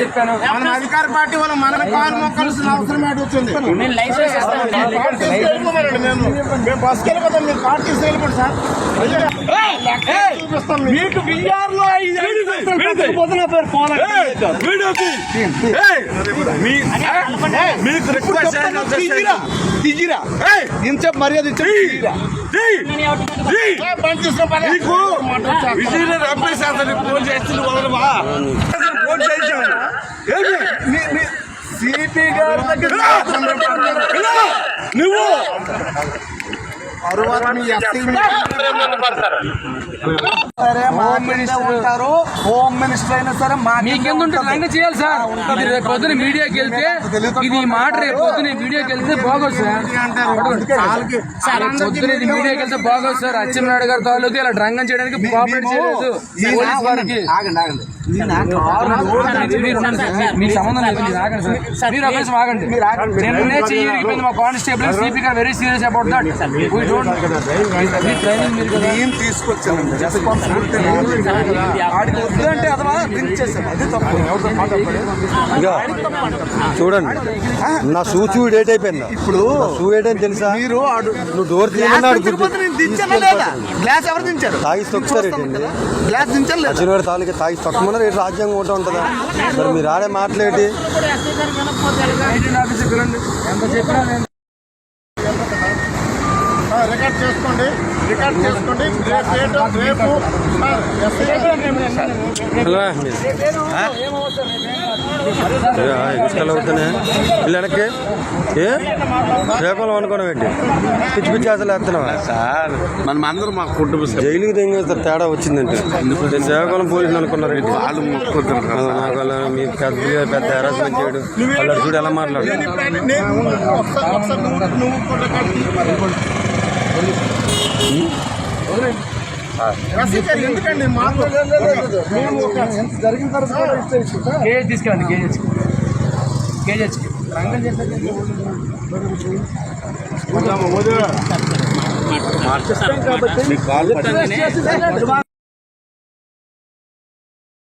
చెప్పాను. మన అధికార పార్టీ వాళ్ళు మన కాలు మొక్కాల్సిన అవసరం ఏంటి వచ్చింది. లైసెన్స్ మేము. బస్కి వెళ్ళిపోతాం మీరు వెళ్ళిపోండి సార్. మీకు. బిఆర్లో రిక్వెస్ట్ మర్యాద ఇచ్చి రమేష్ అతని ఫోన్ చేశాను సిపి గారి నువ్వు! సరే హోమ్ మినిస్టర్. ఉంటారు. హోమ్ మినిస్టర్ అయినా సరే చేయాలి సార్? ఇది రేపు పొద్దున మీడియాకి వెళ్తే ఇది మాట రేపు పొద్దున మీడియాకి వెళ్తే బాగోదు సార్. పొద్దున ఇది మీడియాకి వెళ్తే బాగోదు సార్. అచ్చెన్నాయుడు గారి తాలూకు ఇలా డ్రంగం చేయడానికి కోఆపరేట్ చేయలేదు పోలీస్ వారికి. ఆగండి ఆగండి. మీకు సంబంధం లేదు మీరు ఆగండి సార్. మీరు నిమిషం ఆగండి నిన్ననే చెయ్యి విరిగిపోయింది మా కానిస్టేబుల్ సిపి గారు very serious about that we don't me training మీరు తీసుకొచ్చానండి చూడండి. నా షూ చూ డేట్ అయిపోయిందా. ఇప్పుడు షూ డేట్ అని తెలుసా? మీరు నువ్వు డోర్ గ్లాస్ ఎవరు దించారు? తాగి తొక్కుతారు ఏంటండి గ్లాస్ దించాను లేదా? అచ్చినవాడి తాలూకా తాగి తొక్కమన్నారు రేటు రాజ్యాంగం ఒకటి ఉంటుందా? మరి మీరు ఆడే మాట్లాడి రికార్డ్ చేసుకోండి. రికార్డ్ చేసుకోండి. రేపు రేపు సార్, ఎస్ఐ ఇసుకలు అవుతానే వీళ్ళు వెనక్కి. ఏ? రేపలు అనుకోవడం ఏంటి? పిచ్చి పిచ్చి ఆశలు వేస్తున్నావా? సార్ మనం అందరం మా కుటుంబ జైలుకి తెంగేస్తారు తేడా వచ్చిందంటే. సేవకులం పోలీసులు అనుకున్నారు ఏంటి? వాళ్ళు అలా మీ పెద్ద పెద్ద హెరాస్మెంట్ చేయడు. వాళ్ళు చూడు ఎలా మాట్లాడు. నువ్వు ఎందుకండి మాకు మేము ఒక జరిగిన తర్వాత కేజీ తీసుకెళ్ళండి కేజీ కేజీ రంగం చేస్తే